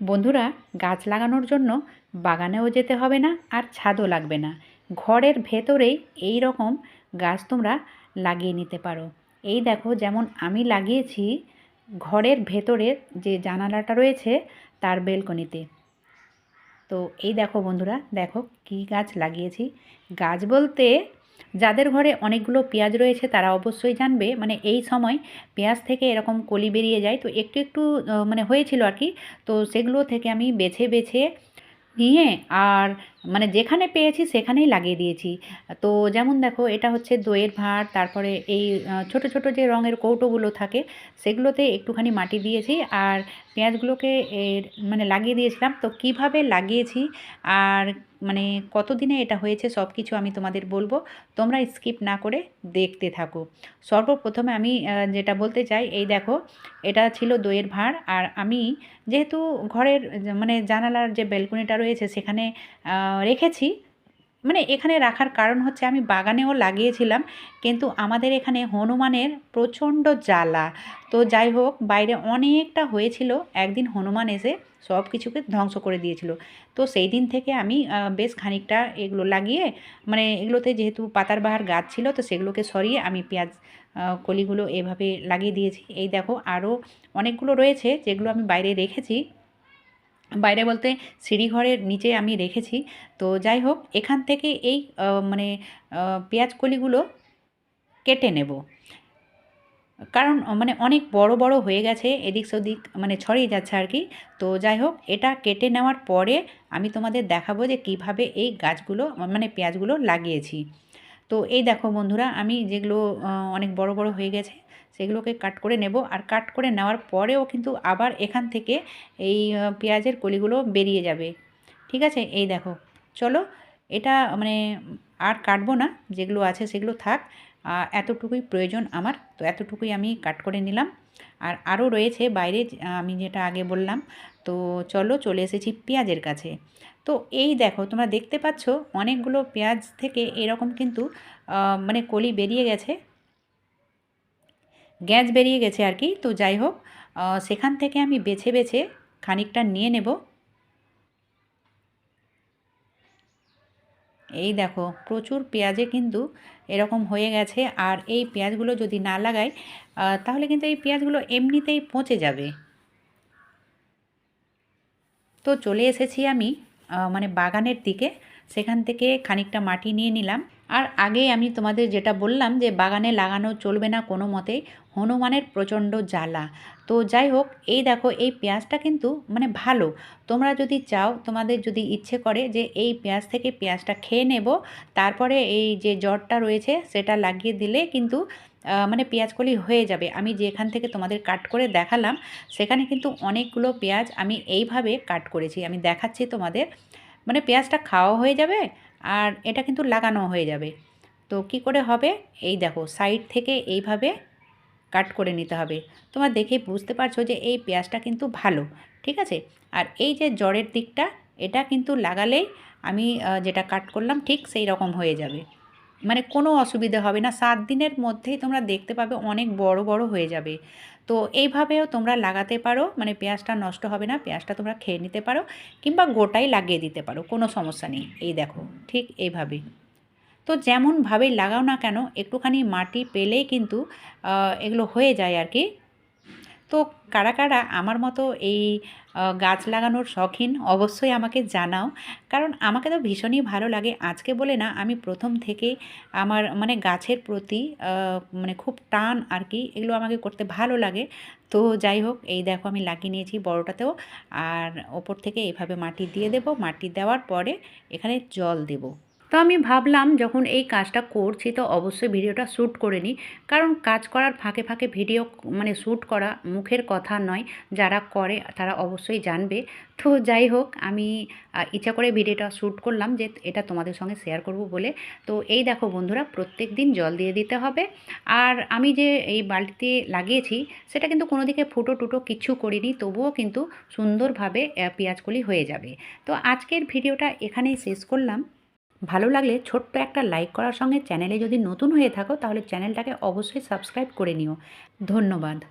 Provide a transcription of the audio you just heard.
বন্ধুরা, গাছ লাগানোর জন্য বাগানেও যেতে হবে না আর ছাদও লাগবে না। ঘরের ভেতরেই এই রকম গাছ তোমরা লাগিয়ে নিতে পারো। এই দেখো, যেমন আমি লাগিয়েছি ঘরের ভেতরের যে জানালাটা রয়েছে তার বেলকনিতে। তো এই দেখো বন্ধুরা, দেখো কি গাছ লাগিয়েছি। গাছ বলতে যাদের ঘরে অনেকগুলো পেঁয়াজ রয়েছে, তারা অবশ্যই জানবে মানে এই সময় পেঁয়াজ থেকে এরকম কলি বেরিয়ে যায়। তো একটু একটু মানে হয়েছিল আর কি। তো সেগুলো থেকে আমি বেছে বেছে নিয়ে আর মানে যেখানে পেয়েছি সেখানেই লাগিয়ে দিয়েছি। তো যেমন দেখো, এটা হচ্ছে দইয়ের ভাঁড়, তারপরে এই ছোট ছোট যে রঙের কৌটোগুলো থাকে, সেগুলোতে একটুখানি মাটি দিয়েছি আর পেঁয়াজগুলোকে এর মানে লাগিয়ে দিয়েছিলাম। তো কীভাবে লাগিয়েছি আর মানে কতদিনে এটা হয়েছে সব কিছু আমি তোমাদের বলব। তোমরা স্কিপ না করে দেখতে থাকো। সর্বপ্রথমে আমি যেটা বলতে চাই, এই দেখো, এটা ছিল দইয়ের ভাঁড় আর আমি যেহেতু ঘরের মানে জানালার যে ব্যালকনিটা রয়েছে সেখানে রেখেছি। মানে এখানে রাখার কারণ হচ্ছে আমি বাগানেও লাগিয়েছিলাম, কিন্তু আমাদের এখানে হনুমানের প্রচণ্ড জ্বালা। তো যাই হোক, বাইরে অনেকটা হয়েছিল, একদিন হনুমান এসে সব কিছুকে ধ্বংস করে দিয়েছিল। তো সেই দিন থেকে আমি বেশ খানিকটা এগুলো লাগিয়ে মানে এগুলোতে যেহেতু পাতার বাহার গাছ ছিল, তো সেগুলোকে সরিয়ে আমি পেঁয়াজ কলিগুলো এভাবে লাগিয়ে দিয়েছি। এই দেখো, আরও অনেকগুলো রয়েছে, যেগুলো আমি বাইরে রেখেছি। বাইরে বলতে সিঁড়িঘরের নিচে আমি রেখেছি। তো যাই হোক, এখান থেকে এই মানে পেঁয়াজ কলিগুলো কেটে নেব। কারণ মানে অনেক বড় বড় হয়ে গেছে, এদিক সেদিক মানে ছড়িয়ে যাচ্ছে আর কি। তো যাই হোক, এটা কেটে নেওয়ার পরে আমি তোমাদের দেখাবো যে কীভাবে এই গাছগুলো মানে পেঁয়াজগুলো লাগিয়েছি। তো এই দেখো বন্ধুরা, আমি যেগুলো অনেক বড় বড় হয়ে গেছে সেগুলোকে কাট করে নেব। আর কাট করে নেওয়ার পরেও কিন্তু আবার এখান থেকে এই পেঁয়াজের কলিগুলো বেরিয়ে যাবে। ঠিক আছে? এই দেখো। চলো, এটা মানে আর কাটবো না। যেগুলো আছে সেগুলো থাক। এতটুকুই প্রয়োজন আমার। তো এতটুকুই আমি কাট করে নিলাম। আর আরও রয়েছে বাইরে আমি যেটা আগে বললাম। তো চলো, চলে এসেছি পেঁয়াজের কাছে। তো এই দেখো, তোমরা দেখতে পাচ্ছ, অনেকগুলো পেঁয়াজ থেকে এরকম কিন্তু মানে কলি বেরিয়ে গেছে। গ্যাস বেরিয়ে গেছে আর কি। তো যাই হোক সেখান থেকে আমি বেছে বেছে খানিকটা নিয়ে নেব। এই দেখো, প্রচুর পেঁয়াজে কিন্তু এরকম হয়ে গেছে। আর এই পেঁয়াজগুলো যদি না লাগাই তাহলে কিন্তু এই পেঁয়াজগুলো এমনিতেই পচে যাবে। তো চলে এসেছি আমি মানে বাগানের দিকে। সেখান থেকে খানিকটা মাটি নিয়ে নিলাম। আর আগে আমি তোমাদের যেটা বললাম যে বাগানে লাগানো চলবে না কোনো মতেই হনুমানের প্রচণ্ড জ্বালা। তো যাই হোক, এই দেখো, এই পেঁয়াজটা কিন্তু মানে ভালো। তোমরা যদি চাও, তোমাদের যদি ইচ্ছে করে যে এই পেঁয়াজ থেকে পেঁয়াজটা খেয়ে নেব, তারপরে এই যে জ্বরটা রয়েছে সেটা লাগিয়ে দিলে কিন্তু মানে পেঁয়াজকলি হয়ে যাবে। আমি যেখান থেকে তোমাদের কাট করে দেখালাম, সেখানে কিন্তু অনেকগুলো পেঁয়াজ আমি এইভাবে কাট করেছি। আমি দেখাচ্ছি তোমাদের। মানে পেঁয়াজটা খাওয়া হয়ে যাবে আর এটা কিন্তু লাগানো হয়ে যাবে। তো কি করে হবে? এই দেখো সাইড থেকে এইভাবে কাট করে নিতে হবে। তোমার দেখে বুঝতে পারছ যে এই পেঁয়াজটা কিন্তু ভালো, ঠিক আছে? আর এই যে জ্বরের দিকটা, এটা কিন্তু লাগালেই আমি যেটা কাট করলাম, ঠিক সেই রকম হয়ে যাবে। মানে কোনো অসুবিধা হবে না। সাত দিনের মধ্যেই তোমরা দেখতে পাবে অনেক বড় বড় হয়ে যাবে। তো এইভাবেও তোমরা লাগাতে পারো। মানে পেঁয়াজটা নষ্ট হবে না, পেঁয়াজটা তোমরা খেয়ে নিতে পারো কিংবা গোটাই লাগিয়ে দিতে পারো, কোনো সমস্যা নেই। এই দেখো, ঠিক এইভাবে তো যেমনভাবে লাগাও না কেন, একটুখানি মাটি পেলেই কিন্তু এগুলো হয়ে যায় আর কি। তো কারা কারা আমার মতো এই গাছ লাগানোর শখিন অবশ্যই আমাকে জানাও। কারণ আমাকে তো ভীষণই ভালো লাগে। আজকে বলে না, আমি প্রথম থেকে আমার মানে গাছের প্রতি মানে খুব টান আর কি, এগুলো আমাকে করতে ভালো লাগে। তো যাই হোক, এই দেখো আমি লাগিয়ে নিয়েছি বড়টাতেও। আর ওপর থেকে এইভাবে মাটি দিয়ে দেব। মাটি দেওয়ার পরে এখানে জল দেবো। তো আমি ভাবলাম যখন এই কাজটা করছি তো অবশ্যই ভিডিওটা শ্যুট করে নিই। কারণ কাজ করার ফাঁকে ফাঁকে ভিডিও মানে শ্যুট করা মুখের কথা নয়, যারা করে তারা অবশ্যই জানবে। তো যাই হোক, আমি ইচ্ছা করে ভিডিওটা শ্যুট করলাম যে এটা তোমাদের সঙ্গে শেয়ার করব বলে। তো এই দেখো বন্ধুরা, প্রত্যেক দিন জল দিয়ে দিতে হবে। আর আমি যে এই বালতিতে লাগিয়েছি, সেটা কিন্তু কোনো দিকে ফুটো টুটো কিছু করিনি, তবুও কিন্তু সুন্দরভাবে পেঁয়াজকলি হয়ে যাবে। তো আজকের ভিডিওটা এখানেই শেষ করলাম। ভালো লাগলে ছোট্ট একটা লাইক করার সঙ্গে চ্যানেলে যদি নতুন হয়ে থাকো, তাহলে চ্যানেলটাকে অবশ্যই সাবস্ক্রাইব করে নিও। ধন্যবাদ।